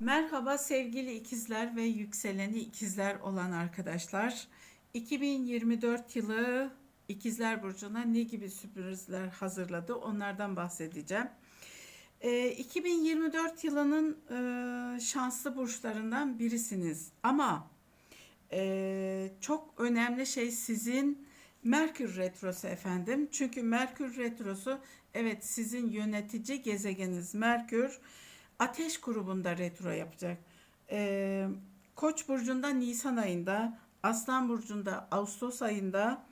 Merhaba sevgili ikizler ve yükseleni ikizler olan arkadaşlar. 2024 yılı ikizler burcuna ne gibi sürprizler hazırladı onlardan bahsedeceğim. Ee, 2024 yılının e, şanslı burçlarından birisiniz ama e, çok önemli şey sizin Merkür Retrosu efendim. Çünkü Merkür Retrosu evet sizin yönetici gezegeniniz Merkür Ateş grubunda retro yapacak. Ee, Koç burcunda Nisan ayında, Aslan burcunda Ağustos ayında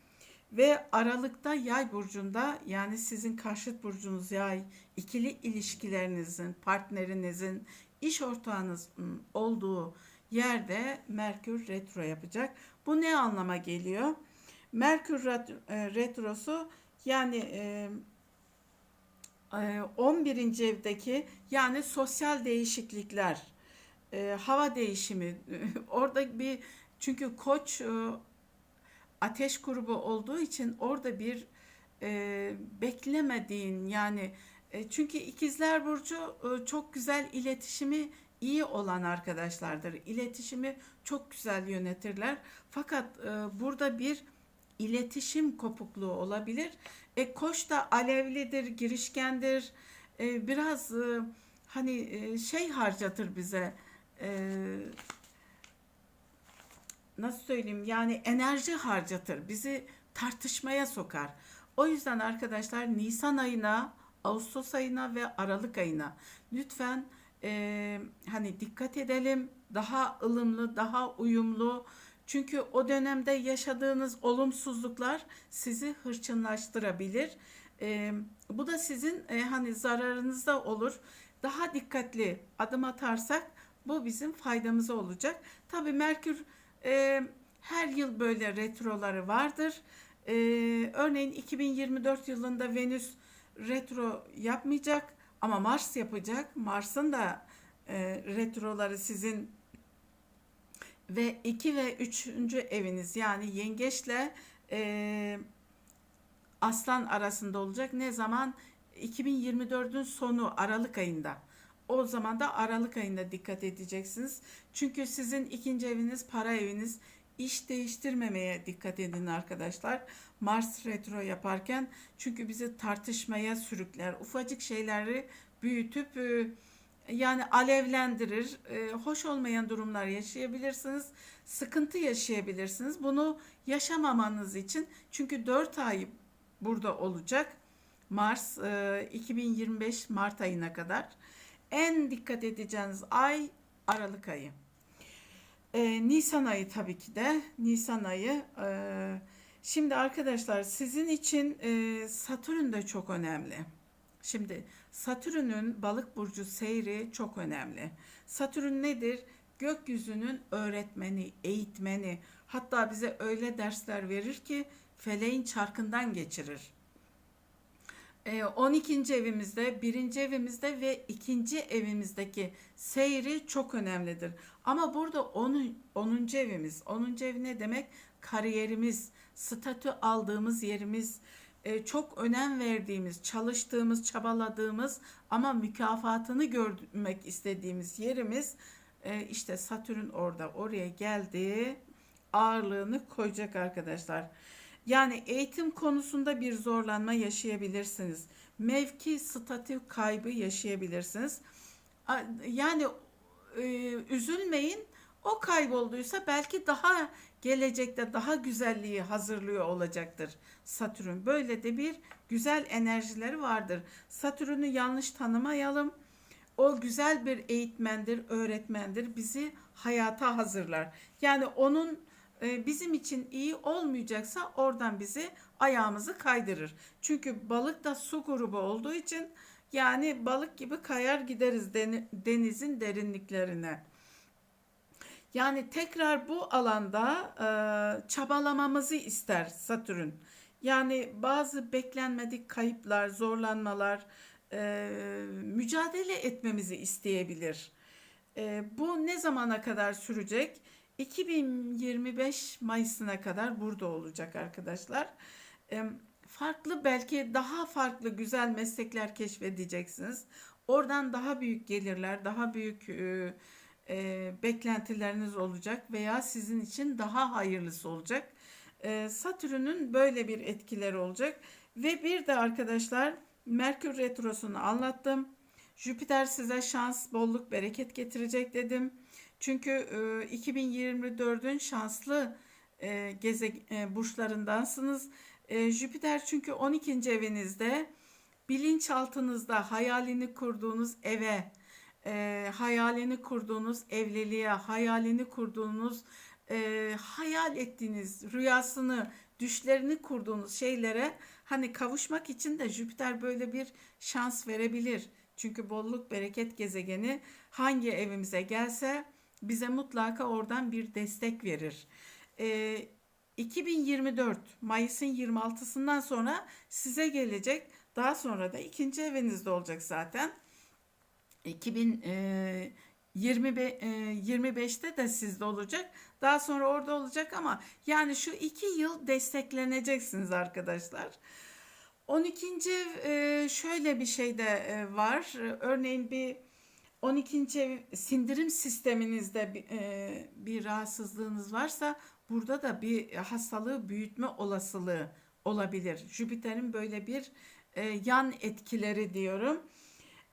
ve Aralık'ta Yay burcunda yani sizin karşıt burcunuz Yay, ikili ilişkilerinizin, partnerinizin, iş ortağınızın olduğu yerde Merkür retro yapacak. Bu ne anlama geliyor? Merkür e, retrosu yani e, e, 11. evdeki yani sosyal değişiklikler, e, hava değişimi, orada bir çünkü koç e, ateş grubu olduğu için orada bir e, beklemediğin yani çünkü ikizler burcu çok güzel iletişimi iyi olan arkadaşlardır. İletişimi çok güzel yönetirler. Fakat burada bir iletişim kopukluğu olabilir. E, koç da alevlidir, girişkendir. E, biraz e, hani e, şey harcatır bize. E, nasıl söyleyeyim? Yani enerji harcatır. Bizi tartışmaya sokar. O yüzden arkadaşlar Nisan ayına, Ağustos ayına ve Aralık ayına lütfen e, hani dikkat edelim. Daha ılımlı, daha uyumlu. Çünkü o dönemde yaşadığınız olumsuzluklar sizi hırçınlaştırabilir. E, bu da sizin e, hani zararınızda olur. Daha dikkatli adım atarsak bu bizim faydamıza olacak. Tabii Merkür e, her yıl böyle retroları vardır. E, örneğin 2024 yılında Venüs retro yapmayacak ama Mars yapacak. Mars'ın da e, retroları sizin ve 2 ve 3. eviniz yani yengeçle e, aslan arasında olacak. Ne zaman? 2024'ün sonu Aralık ayında. O zaman da Aralık ayında dikkat edeceksiniz. Çünkü sizin ikinci eviniz para eviniz. İş değiştirmemeye dikkat edin arkadaşlar. Mars retro yaparken çünkü bizi tartışmaya sürükler. Ufacık şeyleri büyütüp e, yani alevlendirir. E, hoş olmayan durumlar yaşayabilirsiniz. Sıkıntı yaşayabilirsiniz. Bunu yaşamamanız için çünkü 4 ay burada olacak. Mars e, 2025 Mart ayına kadar. En dikkat edeceğiniz ay Aralık ayı. E, Nisan ayı tabii ki de. Nisan ayı. E, şimdi arkadaşlar sizin için e, Satürn de çok önemli. Şimdi Satürn'ün balık burcu seyri çok önemli. Satürn nedir? Gökyüzünün öğretmeni, eğitmeni. Hatta bize öyle dersler verir ki feleğin çarkından geçirir. Ee, 12. evimizde, 1. evimizde ve 2. evimizdeki seyri çok önemlidir. Ama burada 10. 10. evimiz, 10. ev ne demek? Kariyerimiz, statü aldığımız yerimiz, e, çok önem verdiğimiz, çalıştığımız, çabaladığımız ama mükafatını görmek istediğimiz yerimiz e, işte Satürn orada oraya geldi ağırlığını koyacak arkadaşlar. Yani eğitim konusunda bir zorlanma yaşayabilirsiniz. Mevki, statü kaybı yaşayabilirsiniz. Yani e, üzülmeyin. O kaybolduysa belki daha gelecekte daha güzelliği hazırlıyor olacaktır Satürn. Böyle de bir güzel enerjileri vardır. Satürn'ü yanlış tanımayalım. O güzel bir eğitmendir, öğretmendir. Bizi hayata hazırlar. Yani onun e, bizim için iyi olmayacaksa oradan bizi ayağımızı kaydırır. Çünkü balık da su grubu olduğu için yani balık gibi kayar gideriz deni- denizin derinliklerine. Yani tekrar bu alanda e, çabalamamızı ister Satürn. Yani bazı beklenmedik kayıplar, zorlanmalar, e, mücadele etmemizi isteyebilir. E, bu ne zamana kadar sürecek? 2025 Mayıs'ına kadar burada olacak arkadaşlar. E, farklı belki daha farklı güzel meslekler keşfedeceksiniz. Oradan daha büyük gelirler, daha büyük e, e, beklentileriniz olacak veya sizin için daha hayırlısı olacak. E, Satürn'ün böyle bir etkileri olacak. Ve bir de arkadaşlar Merkür Retrosu'nu anlattım. Jüpiter size şans, bolluk, bereket getirecek dedim. Çünkü e, 2024'ün şanslı e, geze e, burçlarındansınız. E, Jüpiter çünkü 12. evinizde bilinçaltınızda hayalini kurduğunuz eve, e, hayalini kurduğunuz evliliğe, hayalini kurduğunuz e, hayal ettiğiniz rüyasını, düşlerini kurduğunuz şeylere hani kavuşmak için de Jüpiter böyle bir şans verebilir. Çünkü bolluk bereket gezegeni hangi evimize gelse bize mutlaka oradan bir destek verir. E, 2024 Mayıs'ın 26'sından sonra size gelecek. Daha sonra da ikinci evinizde olacak zaten. 2025'te de sizde olacak. Daha sonra orada olacak ama yani şu iki yıl destekleneceksiniz arkadaşlar. 12. ev e, şöyle bir şey de e, var. Örneğin bir 12. ev sindirim sisteminizde e, bir rahatsızlığınız varsa burada da bir hastalığı büyütme olasılığı olabilir. Jüpiter'in böyle bir yan etkileri diyorum.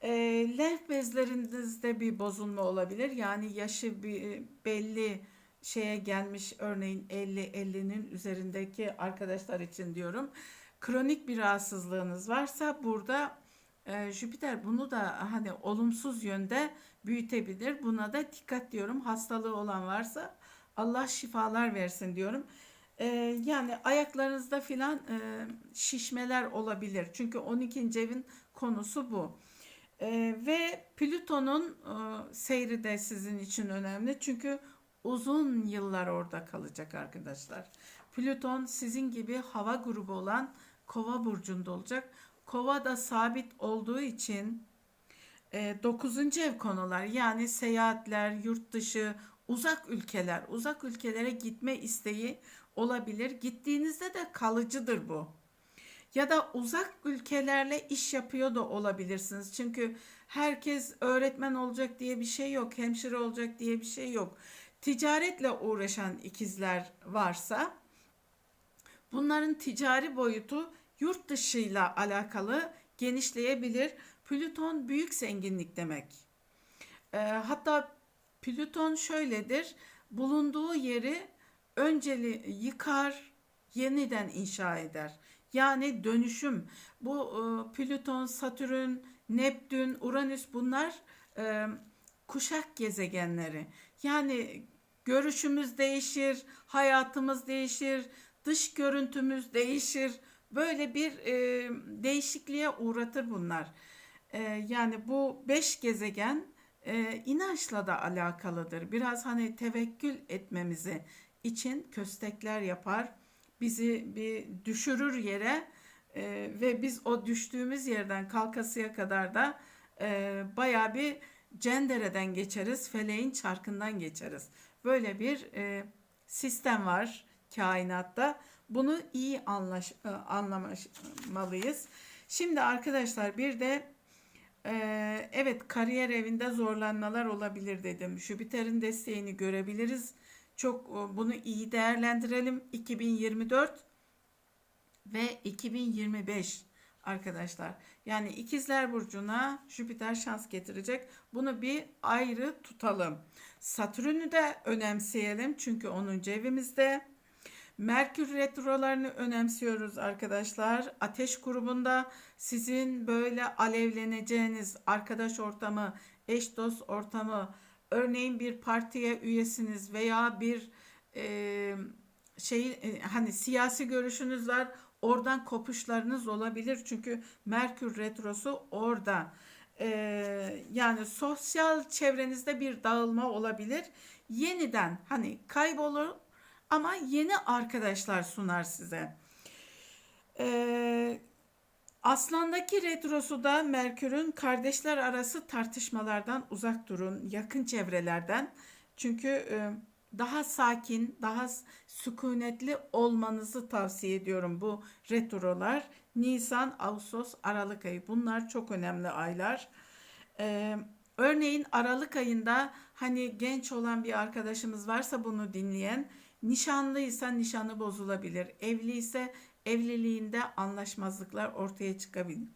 E, lenf bezlerinizde bir bozulma olabilir. Yani yaşı bir, belli şeye gelmiş örneğin 50-50'nin üzerindeki arkadaşlar için diyorum. Kronik bir rahatsızlığınız varsa burada e, Jüpiter bunu da hani olumsuz yönde büyütebilir. Buna da dikkat diyorum. Hastalığı olan varsa Allah şifalar versin diyorum. E, yani ayaklarınızda filan e, şişmeler olabilir. Çünkü 12. evin konusu bu. E, ve Plüton'un e, seyri de sizin için önemli. Çünkü uzun yıllar orada kalacak arkadaşlar. Plüton sizin gibi hava grubu olan Kova burcunda olacak. Kova da sabit olduğu için e, 9. ev konular yani seyahatler, yurt dışı, uzak ülkeler, uzak ülkelere gitme isteği olabilir. Gittiğinizde de kalıcıdır bu. Ya da uzak ülkelerle iş yapıyor da olabilirsiniz. Çünkü herkes öğretmen olacak diye bir şey yok, hemşire olacak diye bir şey yok. Ticaretle uğraşan ikizler varsa bunların ticari boyutu yurt dışıyla alakalı genişleyebilir. Plüton büyük zenginlik demek. E, hatta Plüton şöyledir. Bulunduğu yeri önceli yıkar, yeniden inşa eder. Yani dönüşüm. Bu e, Plüton, Satürn, Neptün, Uranüs bunlar e, kuşak gezegenleri. Yani görüşümüz değişir, hayatımız değişir, dış görüntümüz değişir. Böyle bir e, değişikliğe uğratır bunlar. E, yani bu beş gezegen e, inançla da alakalıdır. Biraz hani tevekkül etmemizi için köstekler yapar. Bizi bir düşürür yere e, ve biz o düştüğümüz yerden kalkasıya kadar da e, baya bir cendereden geçeriz, feleğin çarkından geçeriz. Böyle bir e, sistem var kainatta. Bunu iyi anlaş, e, anlamalıyız. Şimdi arkadaşlar bir de e, evet kariyer evinde zorlanmalar olabilir dedim. Jüpiter'in desteğini görebiliriz. Çok e, bunu iyi değerlendirelim. 2024 ve 2025 arkadaşlar. Yani ikizler burcuna Jüpiter şans getirecek. Bunu bir ayrı tutalım. Satürn'ü de önemseyelim çünkü 10. evimizde. Merkür retrolarını önemsiyoruz arkadaşlar. Ateş grubunda sizin böyle alevleneceğiniz arkadaş ortamı, eş dost ortamı, örneğin bir partiye üyesiniz veya bir e, şey e, hani siyasi görüşünüz var. Oradan kopuşlarınız olabilir. Çünkü Merkür retrosu orada. E, yani sosyal çevrenizde bir dağılma olabilir. Yeniden hani kaybolur ama yeni arkadaşlar sunar size. Ee, Aslandaki retrosu da Merkür'ün kardeşler arası tartışmalardan uzak durun, yakın çevrelerden. Çünkü e, daha sakin, daha sükunetli olmanızı tavsiye ediyorum bu retrolar. Nisan, Ağustos, Aralık ayı bunlar çok önemli aylar. Ee, örneğin Aralık ayında hani genç olan bir arkadaşımız varsa bunu dinleyen nişanlıysa nişanı bozulabilir. Evliyse evliliğinde anlaşmazlıklar ortaya çıkabilir.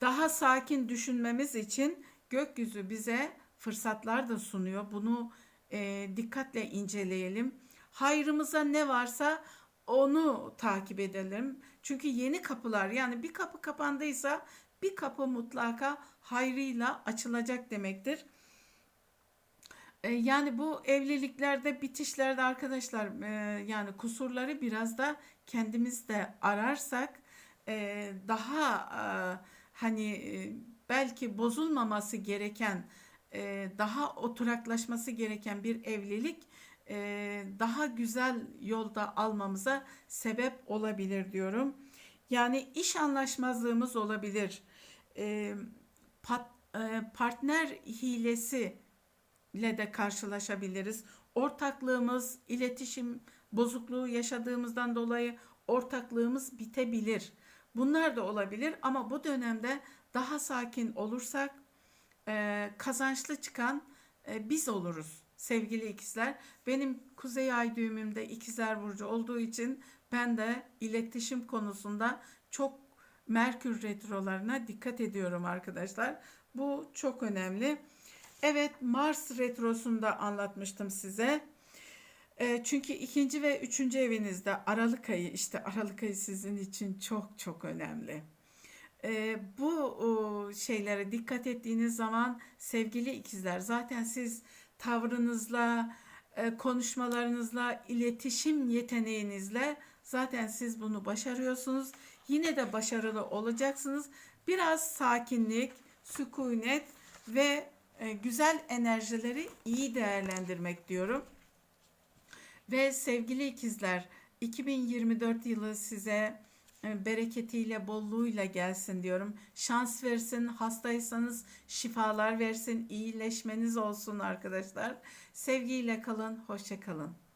Daha sakin düşünmemiz için gökyüzü bize fırsatlar da sunuyor. Bunu e, dikkatle inceleyelim. Hayrımıza ne varsa onu takip edelim. Çünkü yeni kapılar yani bir kapı kapandıysa bir kapı mutlaka hayrıyla açılacak demektir. E, Yani bu evliliklerde, bitişlerde arkadaşlar e, yani kusurları biraz da kendimizde ararsak e, daha hani belki bozulmaması gereken, daha oturaklaşması gereken bir evlilik daha güzel yolda almamıza sebep olabilir diyorum. Yani iş anlaşmazlığımız olabilir. Partner hilesi ile de karşılaşabiliriz. Ortaklığımız, iletişim bozukluğu yaşadığımızdan dolayı ortaklığımız bitebilir. Bunlar da olabilir ama bu dönemde daha sakin olursak e, kazançlı çıkan e, biz oluruz sevgili ikizler. Benim kuzey ay düğümümde ikizler burcu olduğu için ben de iletişim konusunda çok Merkür retrolarına dikkat ediyorum arkadaşlar. Bu çok önemli. Evet Mars retrosunda anlatmıştım size. E, çünkü ikinci ve üçüncü evinizde Aralık ayı işte Aralık ayı sizin için çok çok önemli. E, bu o, şeylere dikkat ettiğiniz zaman sevgili ikizler zaten siz tavrınızla, e, konuşmalarınızla, iletişim yeteneğinizle zaten siz bunu başarıyorsunuz. Yine de başarılı olacaksınız. Biraz sakinlik, sükunet ve e, güzel enerjileri iyi değerlendirmek diyorum. Ve sevgili ikizler 2024 yılı size e, bereketiyle, bolluğuyla gelsin diyorum. Şans versin, hastaysanız şifalar versin, iyileşmeniz olsun arkadaşlar. Sevgiyle kalın, hoşça kalın.